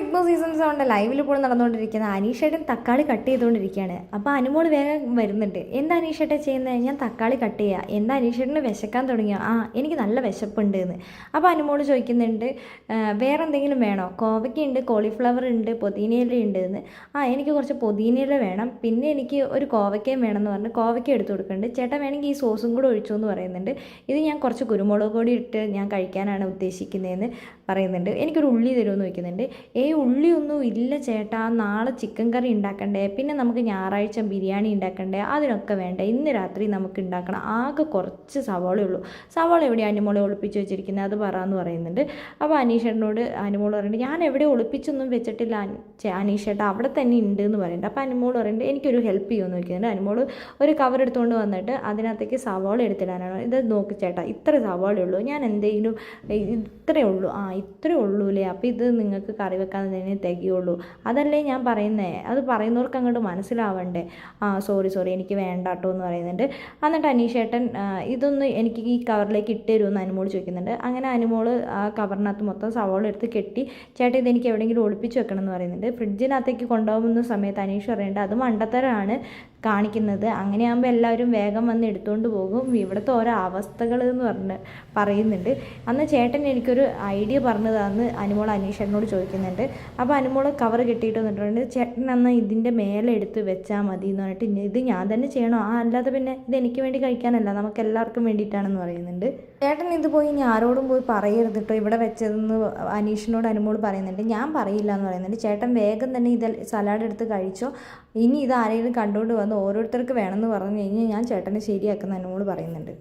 big boss seasons സെവന്റെ ലൈവിൽ ഇപ്പോൾ നടന്നുകൊണ്ടിരിക്കുന്ന അനീഷേട്ടൻ തക്കാളി കട്ട് ചെയ്തുകൊണ്ടിരിക്കുകയാണ് അപ്പോൾ അനുമോൾ വേഗം വരുന്നുണ്ട്. എന്താ അനീഷേട്ടൻ ചെയ്യുന്നത് ഞാൻ തക്കാളി കട്ട് ചെയ്യുക എന്താ അനീഷേട്ടന് വിശക്കാൻ തുടങ്ങിയോ? ആ എനിക്ക് നല്ല വിശപ്പുണ്ട് എന്ന് അപ്പോൾ അനുമോൾ ചോദിക്കുന്നുണ്ട് വേറെ എന്തെങ്കിലും വേണോ? കോവയ്ക്കുണ്ട് കോളിഫ്ലവർ ഉണ്ട് പുതിനയില ഉണ്ട് എന്ന് ആ എനിക്ക് കുറച്ച് പുതിനയില വേണം. പിന്നെ എനിക്ക് ഒരു കോവയ്ക്കയും എന്ന് പറഞ്ഞ് കോവയ്ക്ക എടുത്തു കൊടുക്കുന്നുണ്ട്. ചേട്ടൻ വേണമെങ്കിൽ ഈ സോസും കൂടെ ഒഴിച്ചു എന്ന് പറയുന്നുണ്ട്. ഇത് ഞാൻ കുറച്ച് കുരുമുളക് പൊടി ഇട്ട് ഞാൻ കഴിക്കാനാണ് ഉദ്ദേശിക്കുന്നതെന്ന് പറയുന്നുണ്ട്. എനിക്കൊരു ഉള്ളി തരുമെന്ന് ചോദിക്കുന്നുണ്ട്. ഏയ് ഉള്ളിയൊന്നും ഇല്ല ചേട്ടാ. നാളെ ചിക്കൻ കറി ഉണ്ടാക്കണ്ടേ പിന്നെ നമുക്ക് ഞായറാഴ്ച ബിരിയാണി ഉണ്ടാക്കണ്ടേ അതിനൊക്കെ വേണ്ട. ഇന്ന് രാത്രി നമുക്ക് ഉണ്ടാക്കണം ആകെ കുറച്ച് സവാളേ ഉള്ളൂ. സവാള എവിടെ അനിമോളെ ഒളിപ്പിച്ച് വെച്ചിരിക്കുന്നത് അത് പറ എന്ന് പറയുന്നുണ്ട്. അപ്പോൾ അനീഷേട്ടനോട് അനിമോൾ പറയുന്നുണ്ട് ഞാൻ എവിടെ ഒളിപ്പിച്ചൊന്നും വെച്ചിട്ടില്ല അനീഷേട്ട. അവിടെ തന്നെ ഉണ്ട് എന്ന് പറയുന്നുണ്ട് അപ്പോൾ അനിമോൾ പറയുന്നുണ്ട് എനിക്കൊരു ഹെൽപ്പ് ചെയ്യുമെന്ന് ചോദിക്കുന്നുണ്ട് അനിമോൾ ഒരു കവർ എടുത്തുകൊണ്ട് വന്നിട്ട് അതിനകത്തേക്ക് സവാള എടുത്തിടാനാണ്. ഇത് നോക്ക് ചേട്ടാ ഇത്ര സവാളേ ഉള്ളൂ. ഞാൻ എന്തെങ്കിലും ഇത്രയേ ഉള്ളൂ. ആ ഇത്രയേ ഉള്ളൂലേ അപ്പോൾ ഇത് നിങ്ങൾക്ക് കറി വെക്കാൻ തന്നെ തികയുള്ളൂ. അതല്ലേ ഞാൻ പറയുന്നേ? അത് പറയുന്നവർക്ക് അങ്ങോട്ട് മനസ്സിലാവണ്ടേ? ആ സോറി സോറി എനിക്ക് വേണ്ട കേട്ടോ എന്ന് പറയുന്നുണ്ട്. എന്നിട്ട് അനീഷേട്ടൻ ഇതൊന്ന് എനിക്ക് ഈ കവറിലേക്ക് ഇട്ട് തരുമെന്ന് അനുമോൾ ചോദിക്കുന്നുണ്ട്. അങ്ങനെ അനുമോൾ ആ കവറിനകത്ത് മൊത്തം സവോള എടുത്ത് കെട്ടി ചേട്ടൻ ഇതെനിക്ക് എവിടെയെങ്കിലും ഒളിപ്പിച്ച് വെക്കണം എന്ന് പറയുന്നുണ്ട്. ഫ്രിഡ്ജിനകത്തേക്ക് കൊണ്ടുപോകുന്ന സമയത്ത് അനീഷ് പറയുന്നുണ്ട് അത് മണ്ടത്തരമാണ് കാണിക്കുന്നത്. അങ്ങനെയാകുമ്പോൾ എല്ലാവരും വേഗം വന്ന് എടുത്തുകൊണ്ട് പോകും. ഇവിടുത്തെ ഓരോ അവസ്ഥകൾ എന്ന് പറഞ്ഞ് പറയുന്നുണ്ട്. അന്ന് ചേട്ടൻ എനിക്കൊരു ഐഡിയ പറഞ്ഞതാന്ന് അനുമോൾ അനീഷേട്ടനോട് ചോദിക്കുന്നുണ്ട്. അപ്പോൾ അനുമോൾ കവർ കെട്ടിയിട്ട് വന്നിട്ടുണ്ട്. ചേട്ടൻ എന്നാൽ ഇതിന്റെ മേലെ എടുത്ത് വെച്ചാൽ മതി എന്ന് പറഞ്ഞിട്ട് ഇത് ഞാൻ തന്നെ ചെയ്യണോ? ആ അല്ലാതെ പിന്നെ ഇത് എനിക്ക് വേണ്ടി കഴിക്കാനല്ല. നമുക്ക് എല്ലാവർക്കും വേണ്ടിയിട്ടാണെന്ന് പറയുന്നുണ്ട്. ചേട്ടൻ ഇത് പോയി ഇനി ആരോടും പോയി പറയരുത് കേട്ടോ. ഇവിടെ വെച്ചതെന്ന് അനീഷിനോട് അനുമോൾ പറയുന്നുണ്ട്. ഞാൻ പറയില്ല എന്ന് പറയുന്നുണ്ട്. ചേട്ടൻ വേഗം തന്നെ ഇത് സലാഡ് എടുത്ത് കഴിച്ചോ. ഇനി ഇത് ആരെങ്കിലും കണ്ടുകൊണ്ട് വന്ന് ഓരോരുത്തർക്ക് വേണമെന്ന് പറഞ്ഞു കഴിഞ്ഞാൽ ഞാൻ ചേട്ടനെ ശരിയാക്കുന്ന അനുമോൾ പറയുന്നുണ്ട്.